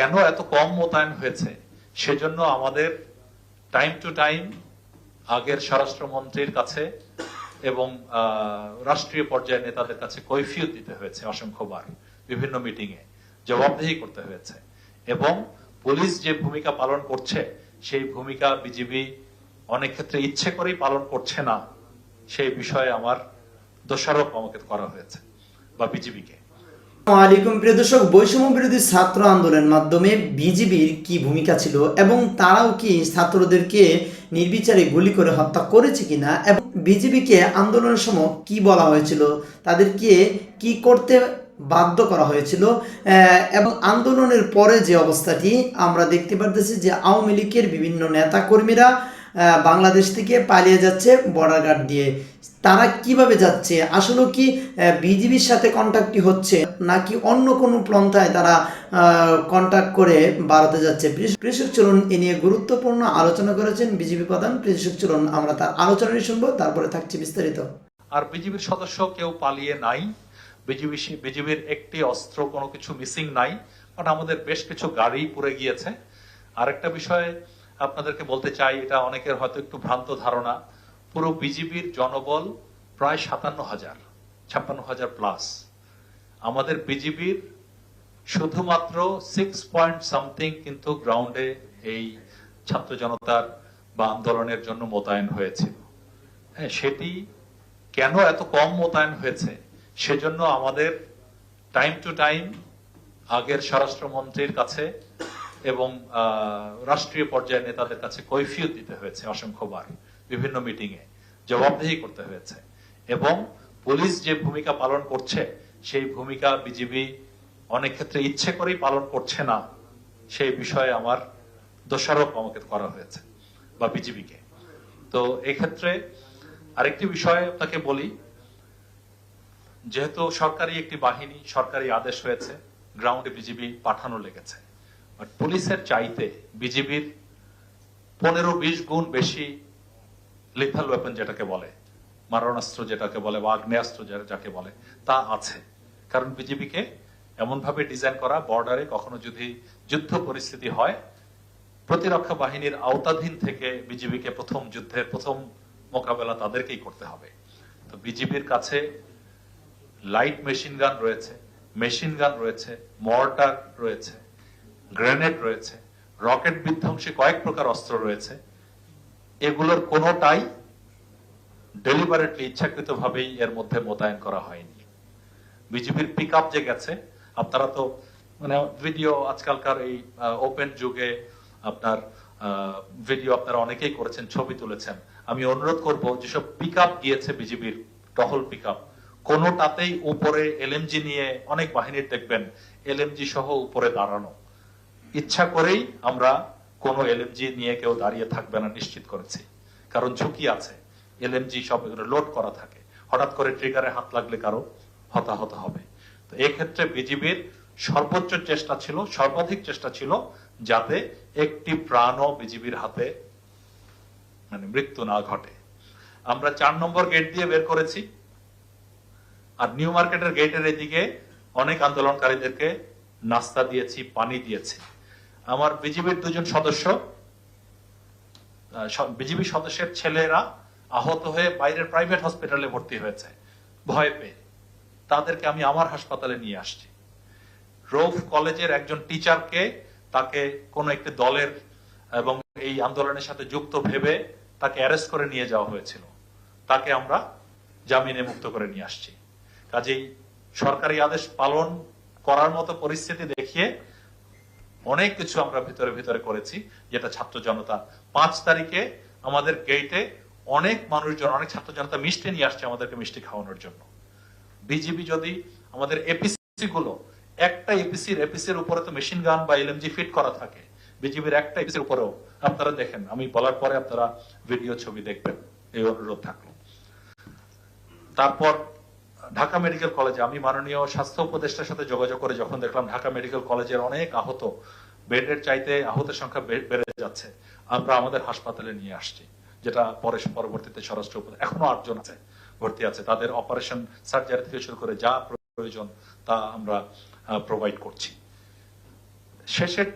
কেন এত কম মোতায়েন হয়েছে? সেজন্য আমাদের টাইম টু টাইম আগের স্বরাষ্ট্রমন্ত্রীর কাছে এবং রাষ্ট্রীয় পর্যায়ের নেতাদের কাছে কৈফিয়ত দিতে হয়েছে অসংখ্যবার, বিভিন্ন মিটিং এ। জবাবদিহি করতে হয়েছে। এবং পুলিশ যে ভূমিকা পালন করছে, সেই ভূমিকা বিজিবি অনেক ক্ষেত্রে ইচ্ছে করেই পালন করছে না। সেই বিষয়ে আমার দোষারোপ আমাকে করা হয়েছে, বা বিজিবিকে। আলাইকুম, প্রিয় দর্শক, বৈষম্য বিরোধী ছাত্র আন্দোলনের মাধ্যমে বিজিবির কি ভূমিকা ছিল এবং তারাও কি ছাত্রদেরকে নির্বিচারে গুলি করে হত্যা করেছে কিনা এবং বিজিবিকে আন্দোলনের সময় কি বলা হয়েছিল, তাদেরকে কি করতে বাধ্য করা হয়েছিল এবং আন্দোলনের পরে যে অবস্থাটি আমরা দেখতে পারতেছি যে আওয়ামী লীগের বিভিন্ন নেতা কর্মীরা বাংলাদেশ থেকে পালিয়ে যাচ্ছে বর্ডার গার্ড দিয়ে। তারা কীভাবে যাচ্ছে? আসলে কি বিজিবির সাথে কন্ট্যাক্টটি হচ্ছে নাকি অন্য কোনো পন্থায় তারা কন্ট্যাক্ট করে ভারতে যাচ্ছে? কৃষক চলুন এ নিয়ে গুরুত্বপূর্ণ আলোচনা করেছেন বিজেপি প্রধান কৃষক চলুন। আমরা তার আলোচনাটি শুনব, তারপরে থাকছে বিস্তারিত। আর বিজিবির সদস্য কেউ পালিয়ে নাই। বিজিবি বিজিবির একটি অস্ত্র কোনো কিছু মিসিং নাই। বাট আমাদের বেশ কিছু গাড়ি পুড়ে গিয়েছে। আরেকটা বিষয় আপনাদেরকে বলতে চাই, এটা অনেকের হয়তো একটু ভ্রান্ত ধারণা। পুরো বিজিবির জনবল প্রায় সাতান্ন হাজার, ছাপ্পান্ন হাজার প্লাস আমাদের বিজিবির শুধুমাত্র সিক্স পয়েন্ট সামথিং কিন্তু গ্রাউন্ডে এই ছাত্র জনতার বা আন্দোলনের জন্য মোতায়েন হয়েছিল হ্যাঁ সেটি কেন এত কম মোতায়েন হয়েছে? সেজন্য আমাদের টাইম টু টাইম আগের স্বরাষ্ট্রমন্ত্রীর কাছে এবং রাষ্ট্রীয় পর্যায়ের নেতাদের কাছে কৈফিয়ত দিতে হয়েছে অসংখ্যবার, বিভিন্ন মিটিং এ জবাবদিহি করতে হয়েছে। এবং পুলিশ যে ভূমিকা পালন করছে, সেই ভূমিকা বিজিবি অনেক ক্ষেত্রে ইচ্ছে করেই পালন করছে না, সেই বিষয়ে আমার দোষারোপ আমাকে করা হয়েছে, বা বিজিবিকে। তো এক্ষেত্রে আরেকটি বিষয় আপনাকে বলি, যেহেতু সরকারি একটি বাহিনী, সরকারি আদেশ হয়েছে, গ্রাউন্ডে বিজিবি পাঠানো লেগেছে। পুলিশের চাইতে বিজিবির পনেরো বিশ গুণ বেশি লিথাল ওয়েপন যেটাকে বলে, মারণাস্ত্র যেটাকে বলে বা আগ্নেয়াস্ত্র যাকে বলে, তা আছে। কারণ বিজিবিকে এমন ভাবে ডিজাইন করা বর্ডারে কখনো যদি যুদ্ধ পরিস্থিতি হয়, প্রতিরক্ষা বাহিনীর আওতাধীন থেকে বিজিবিকে প্রথম যুদ্ধের প্রথম মোকাবেলা তাদেরকেই করতে হবে। তো বিজিবির কাছে লাইট মেশিন গান রয়েছে মেশিন গান রয়েছে মর্টার রয়েছে। গ্রেনেড রয়েছে, রকেট বিধ্বংসী কয়েক প্রকার অস্ত্র রয়েছে। এগুলোর কোনোটাই ডেলিভারেটলি ইচ্ছাকৃতভাবেই এর মধ্যে মোতায়েন করা হয়নি। বিজেপির পিক যে গেছে, আপনারা তো মানে ভিডিও আজকালকার এই ওপেন যুগে আপনার ভিডিও আপনারা অনেকেই করেছেন, ছবি তুলেছেন। আমি অনুরোধ করব, যেসব পিক গিয়েছে বিজেপির টহল পিক কোনোটাতেই উপরে এলএমজি নিয়ে অনেক বাহিনীর দেখবেন এলএমজি সহ উপরে দাঁড়ানো। ইচ্ছা করেই আমরা কোনো এলএমজি নিয়ে কেউ দাঁড়িয়ে থাকবে না নিশ্চিত করেছি। কারণ ঝুঁকি আছে। এলএমজি সব লোড করা থাকে। হঠাৎ করে ট্রিগারে হাত লাগলে কারও হতাহত হবে। তো এই ক্ষেত্রে বিজিবির সর্বোচ্চ চেষ্টা ছিল, সর্বাধিক চেষ্টা ছিল যাতে একটি প্রাণও বিজিবির হাতে মানে মৃত্যু না ঘটে। আমরা চার নম্বর গেট দিয়ে বের করেছি। আর নিউ মার্কেটের গেটের এদিকে অনেক আন্দোলনকারীদেরকে নাস্তা দিয়েছি, পানি দিয়েছি। আমার বিজিবির দুজন সদস্য বিজিবি সদস্যের ছেলেরা আহত হয়ে বাইরের প্রাইভেট হসপিটালে ভর্তি হয়েছে। ভয় পেয়ে তাদেরকে আমি আমার হাসপাতালে নিয়ে আসছি। রৌফ কলেজের একজন টিচারকে তাকে কোন একটি দলের এবং এই আন্দোলনের সাথে যুক্ত ভেবে তাকে অ্যারেস্ট করে নিয়ে যাওয়া হয়েছিল। তাকে আমরা জামিনে মুক্ত করে নিয়ে আসছি। কাজেই সরকারি আদেশ পালন করার মতো পরিস্থিতি দেখিয়ে অনেক কিছু আমরা ভিতরে ভিতরে করেছি, যেটা ছাত্র জনতা পাঁচ তারিখে আমাদের গেটে অনেক মানুষজন, অনেক ছাত্র জনতা মিষ্টি নিয়ে আসছে আমাদেরকে মিষ্টি খাওয়ানোর জন্য। বিজিবি যদি আমাদের এপিসি গুলো, একটা এপিসির এপিসির উপরে তো মেশিন গান বা এলএমজি ফিট করা থাকে। বিজিবির একটা এপিসির উপরেও। আপনারা দেখেন, আমি বলার পরে আপনারা ভিডিও ছবি দেখবেন। এই অনুরোধ থাকল। তারপর ঢাকা মেডিকেল কলেজে আমি মাননীয় স্বাস্থ্য উপদেষ্টার সাথে যোগাযোগ করে যখন দেখলাম ঢাকা মেডিকেল কলেজের অনেক আহত বেডের চাইতে আহতের সংখ্যা বেড়ে যাচ্ছে, আমরা আমাদের হাসপাতালে নিয়ে আসছি, যেটা পরে পরবর্তীতে স্বরাষ্ট্র উপদেষ্টা এখনও আটজন আছে, ভর্তি আছে। তাদের অপারেশন সার্জারি থেকে শুরু করে যা প্রয়োজন তা আমরা প্রোভাইড করছি। শেষের,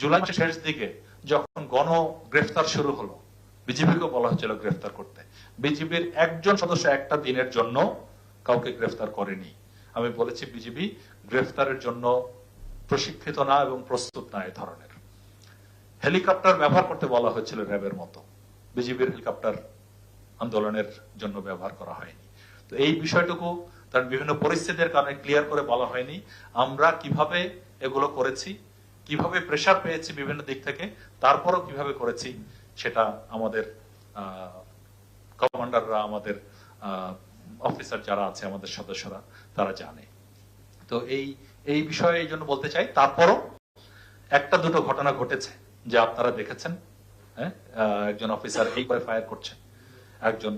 জুলাই মাসের শেষ দিকে যখন গণ গ্রেফতার শুরু হলো বিজেপিকে বলা হয়েছিল গ্রেফতার করতে। বিজেপির একজন সদস্য একটা দিনের জন্য কাউকে গ্রেফতার করেনি। আমি বলেছি বিজেপি গ্রেফতারের জন্য প্রশিক্ষিত না এবং প্রস্তুত না এ ধরনের। হেলিকপ্টার ব্যবহার করতে বলা হয়েছিল র্যাবের মতো। বিজেপির হেলিকপ্টার আন্দোলনের জন্য ব্যবহার করা হয়নি। তো এই বিষয়টুকু তার বিভিন্ন পরিস্থিতির কারণে ক্লিয়ার করে বলা হয়নি। আমরা কীভাবে এগুলো করেছি, কীভাবে প্রেসার পেয়েছি বিভিন্ন দিক থেকে, তারপরও কীভাবে করেছি, সেটা আমাদের কমান্ডাররা আমাদের অফিসার যারা আছে আমাদের সদস্যরা, তারা জানে। তো এই এই বিষয়ে এই জন্য বলতে চাই, তারপরও একটা দুটো ঘটনা ঘটেছে যা আপনারা দেখেছেন হ্যাঁ? একজন অফিসার এই করে ফায়ার করছে একজন।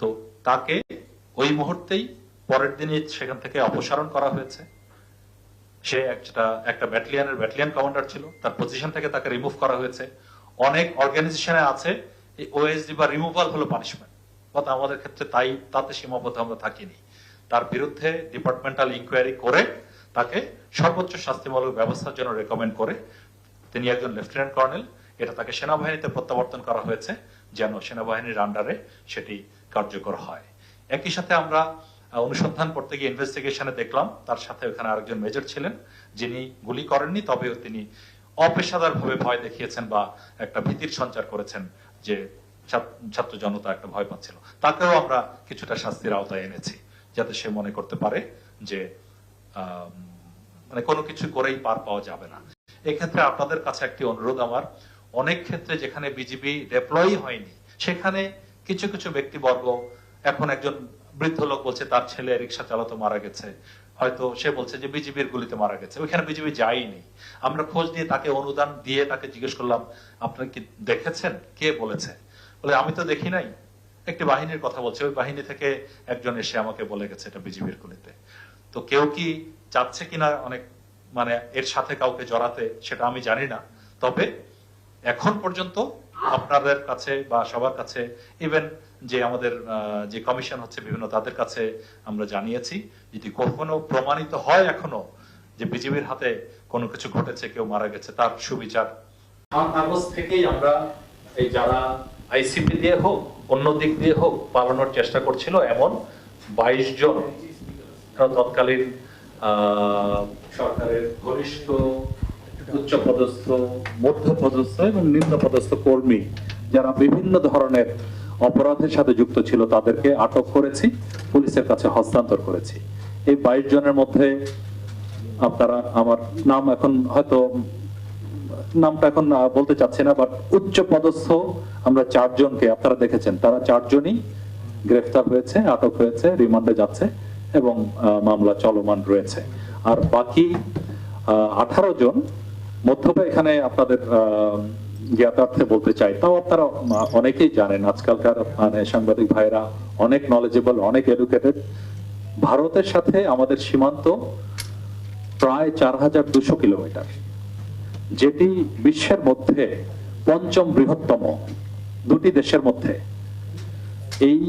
তো তাকে ওই মুহূর্তেই পরের দিনই সেখান থেকে অপসারণ করা হয়েছে। সে একটা একটা ব্যাটালিয়নের, ব্যাটালিয়ন কমান্ডার ছিল, তার পজিশন থেকে তাকে রিমুভ করা হয়েছে। অনেক অর্গানাইজেশনে আছে ওএসডি বা রিমুভাল হলো পানিশমেন্ট but আমাদের ক্ষেত্রে তাই, তাতে সীমাবদ্ধ আমরা থাকিনি। তার বিরুদ্ধে ডিপার্টমেন্টাল ইনকোয়ারি করে তাকে সর্বোচ্চ শাস্তিমূলক ব্যবস্থার জন্য রেকমেন্ড করে তিনি একজন লেফটেন্যান্ট কর্নেল এটা তাকে সেনাবাহিনীতে প্রত্যাবর্তন করা হয়েছে যেন সেনাবাহিনীর আন্ডারে সেটি কার্যকর হয়। একই সাথে আমরা অনুসন্ধান করতে গিয়ে ইনভেস্টিগেশনে দেখলাম, তার সাথে ওখানে আরেকজন মেজর ছিলেন, যিনি গুলি করেননি, তবেও তিনি অপেশাদার ভাবে ভয় দেখিয়েছেন বা একটা ভীতির সঞ্চার করেছেন যে ছাত্র- জনতা একটা ভয় পাচ্ছিল। তাকেও আমরা কিছুটা শাস্তির আওতায় এনেছি, যাতে সে মনে করতে পারে যে মানে কোনো কিছু করেই পার পাওয়া যাবে না। এক্ষেত্রে আপনাদের কাছে একটি অনুরোধ আমার, অনেক ক্ষেত্রে যেখানে বিজিবি ডেপ্লয় হয়নি, সেখানে কিছু কিছু ব্যক্তিবর্গ, এখন একজন বৃদ্ধ লোক বলছে, তার ছেলে রিক্সা চালাতো মারা গেছে। হয়তো সে বলছে যে, বিজিবির গুলিতে মারা গেছে। ওইখানে বিজিবি যায়নি। আমরা খোঁজ নিয়ে তাকে অনুদান দিয়ে তাকে জিজ্ঞেস করলাম আপনারা কি দেখেছেন? কে বলেছে? বলে, আমি তো দেখি নাই। একটি বাহিনীর কথা বলছে। ওই বাহিনী থেকে একজন এসে আমাকে বলে গেছে, এটা বিজিবির গুলিতে। তো কেউ কি চাচ্ছে কিনা অনেক মানে এর সাথে কাউকে জড়াতে, সেটা আমি জানি না। তবে এখন পর্যন্ত আপনাদের কাছে বা সবার কাছে ইভেন যে আমাদের যে কমিশন হচ্ছে বিভিন্ন তাদের কাছে আমরা জানিয়েছি, যদি কখনো প্রমাণিত হয় এখনও যে বিজিবির হাতে কোনো কিছু ঘটেছে, কেউ মারা গেছে, তার সুবিচার। থেকেই আমরা এই যারা আইসিপি দিয়ে হোক, অন্য দিক দিয়ে হোক, পালানোর চেষ্টা করছিল এমন বাইশ জন। তৎকালীন সরকারের ঘনিষ্ঠ উচ্চ পদস্থ মধ্য পদস্থ এবং নিম্ন পদস্থ কর্মী যারা বিভিন্ন ধরনের অপরাধের সাথে যুক্ত ছিল তাদেরকে আটক করেছি, পুলিশের কাছে হস্তান্তর করেছি। এই বাইশ জনের মধ্যে আপনারা, আমার নাম এখন হয়তো নামটা এখন বলতে চাচ্ছি না বাট উচ্চ পদস্থ আমরা চারজনকে, আপনারা দেখেছেন, তারা চারজনই গ্রেফতার হয়েছে, আটক হয়েছে, রিমান্ডে যাচ্ছে এবং মামলা চলমান রয়েছে। আর বাকি আঠারো জন মধ্যবে এখানে আপনাদের জ্ঞাতার্থে বলতে চাই। তাও আপনারা অনেকেই জানেন, আজকালকার মানে সাংবাদিক ভাইরা অনেক নলেজেবল অনেক এডুকেটেড ভারতের সাথে আমাদের সীমান্ত প্রায় চার হাজার দুশো কিলোমিটার। যেটি বিশ্বের মধ্যে পঞ্চম বৃহত্তম, দুটি দেশের মধ্যে। এই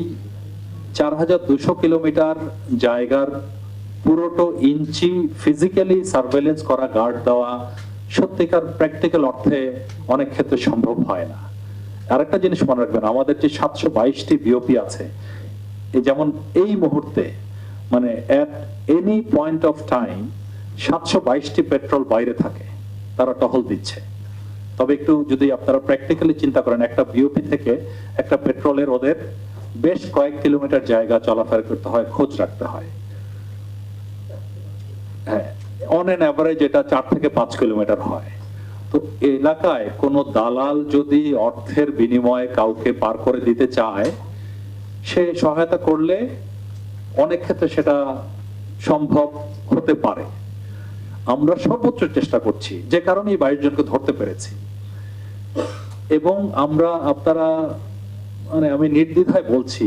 চার হাজার দুশো কিলোমিটার জায়গার পুরোটো ইঞ্চি ফিজিক্যালি সার্ভেলেন্স করা গার্ড দেওয়া সত্যিকার প্র্যাকটিক্যাল অর্থে অনেক ক্ষেত্রে সম্ভব হয় না। আরেকটা জিনিস মনে রাখবেন, আমাদের যে সাতশো বাইশটি বিওপি আছে যেমন এই মুহূর্তে মানে at any point of time সাতশো বাইশটি পেট্রোল বাইরে থাকে। তারা টহল দিচ্ছে। তবে একটু যদি আপনারা প্র্যাকটিক্যালি চিন্তা করেন, একটা বিওপি থেকে একটা পেট্রোলের ওদের বেশ কয়েক কিলোমিটার জায়গা চলাফেরা করতে হয়, খোঁজ রাখতে হয়। অন অ্যাভারেজ এটা চার থেকে পাঁচ কিলোমিটার হয়। তো এলাকায় কোনো দালাল যদি অর্থের বিনিময়ে কাউকে পার করে দিতে চায়, সে সহায়তা করলে অনেক ক্ষেত্রে সেটা সম্ভব হতে পারে। আমরা সর্বোচ্চ চেষ্টা করছি, যে কারণে এই বাইশ জনকে ধরতে পেরেছি। এবং আমরা আপনারা মানে আমি নির্দ্বিধায় বলছি,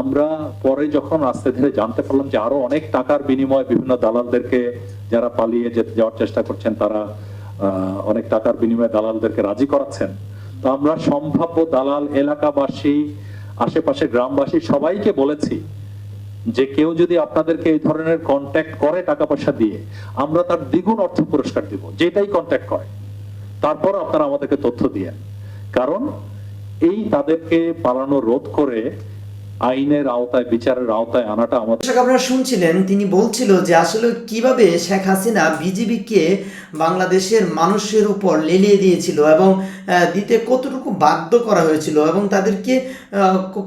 আমরা পরে যখন আস্তে ধীরে জানতে পারলাম যে আরও অনেক টাকার বিনিময়ে বিভিন্ন দালালদেরকে যারা পালিয়ে যেতে যাওয়ার চেষ্টা করছেন, তারা অনেক টাকার বিনিময়ে দালালদেরকে রাজি করাচ্ছেন, তো আমরা সম্ভাব্য দালাল এলাকাবাসী আশেপাশে গ্রামবাসী সবাইকে বলেছি যে কেউ যদি আপনাদেরকে এই ধরনের কন্ট্যাক্ট করে টাকা পয়সা দিয়ে, আমরা তার দ্বিগুণ অর্থ পুরস্কার দিব, যেটাই কন্ট্যাক্ট করে। তারপর আপনারা আমাদেরকে তথ্য দিয়ে কারণ এই তাদেরকে পালানো রোধ করে আইনের আওতায়, বিচারের আওতায় আনাটা আমাদের আপনারা শুনছিলেন, তিনি বলছিল যে আসলে কীভাবে শেখ হাসিনা বিজিবিকে বাংলাদেশের মানুষের উপর লেলিয়ে দিয়েছিল এবং দিতে কতটুকু বাধ্য করা হয়েছিল এবং তাদেরকে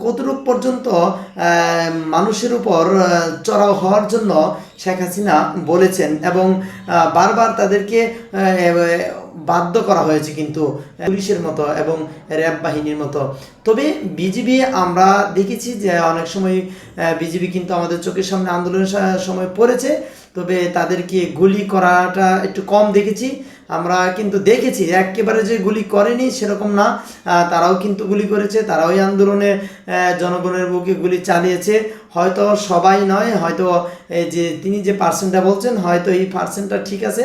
কতটুকু পর্যন্ত মানুষের উপর চড়াও হওয়ার জন্য শেখ হাসিনা বলেছেন এবং বারবার তাদেরকে বাধ্য করা হয়েছে কিন্তু পুলিশের মতো এবং র্যাব বাহিনীর মতো। তবে বিজিবি আমরা দেখেছি যে অনেক সময় বিজিবি কিন্তু আমাদের চোখের সামনে আন্দোলনের সময় পড়েছে। তবে তাদেরকে গুলি করাটা একটু কম দেখেছি। আমরা কিন্তু দেখেছি একেবারে যে গুলি করেনি সেরকম না। তারাও কিন্তু গুলি করেছে। তারাও আন্দোলনে জনগণের বুকে গুলি চালিয়েছে। হয়তো সবাই নয়, হয়তো যে তিনি যে পার্সেন্টটা বলছেন, হয়তো এই পার্সেন্টটা ঠিক আছে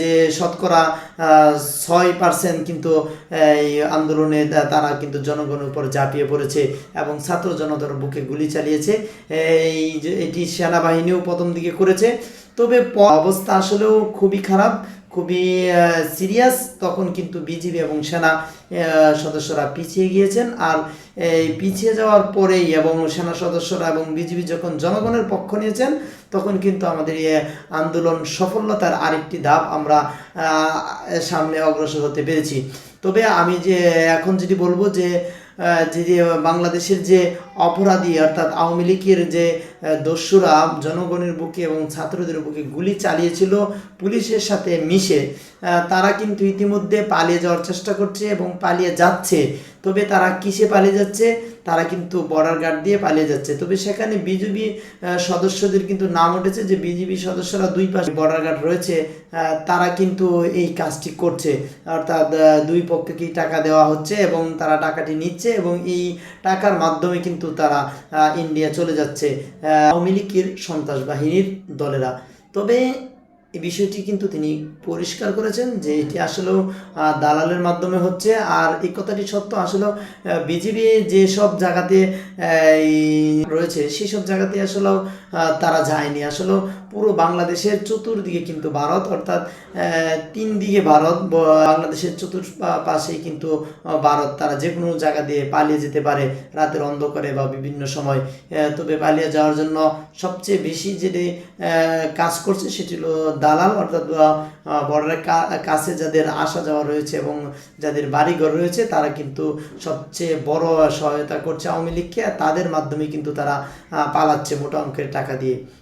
যে শতকরা ছয় পার্সেন্ট কিন্তু এই আন্দোলনে তারা কিন্তু জনগণের উপর ঝাঁপিয়ে পড়েছে এবং ছাত্র জনতার বুকে গুলি চালিয়েছে। এই যে এটি সেনাবাহিনীও প্রথম দিকে করেছে। তবে অবস্থা আসলেও খুবই খারাপ। খুবই সিরিয়াস তখন কিন্তু বিজিবি এবং সেনা সদস্যরা পিছিয়ে গিয়েছেন। আর, এই পিছিয়ে যাওয়ার পরেই এবং সেনা সদস্যরা এবং বিজিবি যখন জনগণের পক্ষ নিয়েছেন, তখন কিন্তু আমাদের এই আন্দোলন সফলতার আরেকটি ধাপ আমরা সামনে অগ্রসর হতে পেরেছি। তবে আমি যে, এখন যদি বলব যে যে বাংলাদেশের যে অপরাধী অর্থাৎ আওয়ামী লীগের যে দস্যুরা জনগণের বুকে এবং ছাত্রদের বুকে গুলি চালিয়েছিল, পুলিশের সাথে মিশে। তারা কিন্তু ইতিমধ্যে পালিয়ে যাওয়ার চেষ্টা করছে এবং পালিয়ে যাচ্ছে। তবে তারা কিসে পালিয়ে যাচ্ছে? তারা কিন্তু বর্ডার গার্ড দিয়ে পালিয়ে যাচ্ছে। তবে সেখানে বিজেপি সদস্যদের কিন্তু নাম উঠেছে যে বিজেপি সদস্যরা দুই পাশে বর্ডার গার্ড রয়েছে। তারা কিন্তু এই কাজটি করছে। অর্থাৎ দুই পক্ষকেই টাকা দেওয়া হচ্ছে এবং তারা টাকাটি নিচ্ছে এবং এই টাকার মাধ্যমে কিন্তু তারা ইন্ডিয়া চলে যাচ্ছে। আওয়ামী লীগের সন্ত্রাস বাহিনীর দলেরা। তবে এই বিষয়টি কিন্তু তিনি পরিষ্কার করেছেন যে এটি আসলেও আহ, দালালের মাধ্যমে হচ্ছে। আর এই কথাটি সত্য আসলে বিজেপি যেসব জায়গাতে রয়েছে সেই সব জায়গাতে আসলেও আহ, তারা যায়নি। আসলেও পুরো বাংলাদেশের চতুর্দিকে কিন্তু ভারত, অর্থাৎ তিন দিকে ভারত, বাংলাদেশের চতুর পা- পাশেই কিন্তু ভারত। তারা যে কোনো জায়গা দিয়ে পালিয়ে যেতে পারে রাতের অন্ধকারে বা বিভিন্ন সময়। তবে পালিয়ে যাওয়ার জন্য সবচেয়ে বেশি যেটি কাজ করছে সেটি হলো দালাল, অর্থাৎ বর্ডারের কাছে যাদের আসা যাওয়া রয়েছে এবং যাদের বাড়িঘর রয়েছে, তারা কিন্তু সবচেয়ে বড় সহায়তা করছে আওয়ামী লীগকে। তাদের মাধ্যমে কিন্তু তারা পালাচ্ছে মোটা অঙ্কের টাকা দিয়ে।